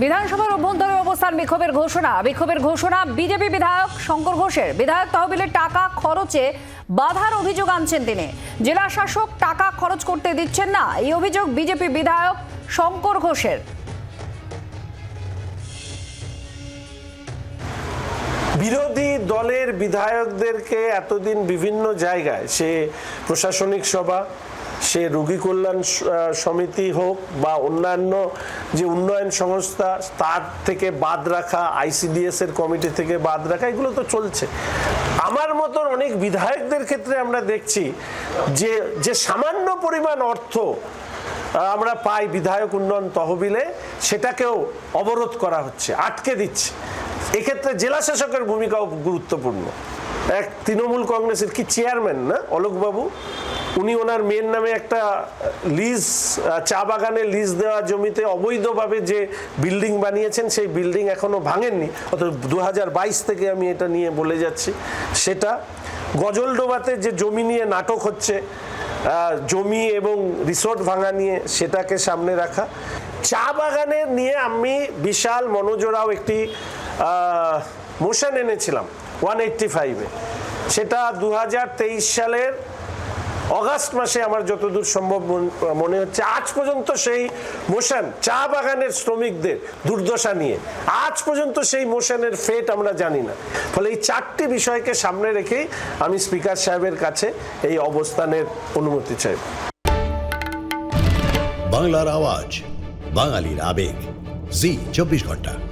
বিধানসভার অভ্যন্তরে অবস্থান বিক্ষোভের ঘোষণা। বিক্ষোভের ঘোষণা বিজেপি বিধায়ক শঙ্কর ঘোষের। বিধায়ক তহবিলের টাকা খরচে বাধার অভিযোগ আনছেন তিনি। জেলা শাসক টাকা খরচ করতে দিচ্ছেন না। এই অভিযোগ বিজেপি বিধায়ক শঙ্কর ঘোষের। বিরোধী দলের বিধায়কদেরকে এতদিন বিভিন্ন জায়গায়, সে প্রশাসনিক সভা সে রোগী কল্যাণ সমিতি হোক বা অন্যান্য যে উন্নয়ন সংস্থা, তার থেকে বাদ রাখা আইসিডিএস এর কমিটি থেকে বাদ রাখা, এগুলো তো চলছে। আমার মতন অনেক বিধায়কদের ক্ষেত্রে আমরা দেখছি যে যে সামান্য পরিমাণ অর্থ আমরা পাই বিধায়ক উন্নয়ন তহবিলে, সেটাকেও অবরোধ করা হচ্ছে, আটকে দিচ্ছে। এক্ষেত্রে জেলা শাসকের ভূমিকাও গুরুত্বপূর্ণ। এক তৃণমূল কংগ্রেসের কি চেয়ারম্যান না, অলোকবাবু? উনি ওনার মেয়ের নামে একটা লিজ চা বাগানে লিজ দেওয়া জমিতে অবৈধভাবে যে বিল্ডিং বানিয়েছেন, সেই বিল্ডিং এখনও ভাঙেননি। অত দু থেকে আমি এটা নিয়ে বলে যাচ্ছি। সেটা গজলডোবাতে যে জমি নিয়ে নাটক হচ্ছে জমি এবং রিসোর্ট ভাঙা নিয়ে সেটাকে সামনে রাখা। চা বাগানের নিয়ে আমি বিশাল মনোজোরাও একটি মোশন এনেছিলাম। ওয়ান এইট্টি ফাইভে সেটা দু হাজার তেইশ সালের অগাস্ট মাসে আমার যতদূর সম্ভব মন- হচ্ছে, আজ পর্যন্ত সেই মোশন, চা বাগানের শ্রমিকদের দুর্দশা নিয়ে, আজ পর্যন্ত সেই মোশনের ফেট আমরা জানি না। ফলে এই চারটি বিষয়কে সামনে রেখেই আমি স্পিকার সাহেবের কাছে এই অবস্থানের অনুমতি চাই। বাংলার আওয়াজ, বাঙালির আবেগ, জি, চব্বিশ ঘণ্টা।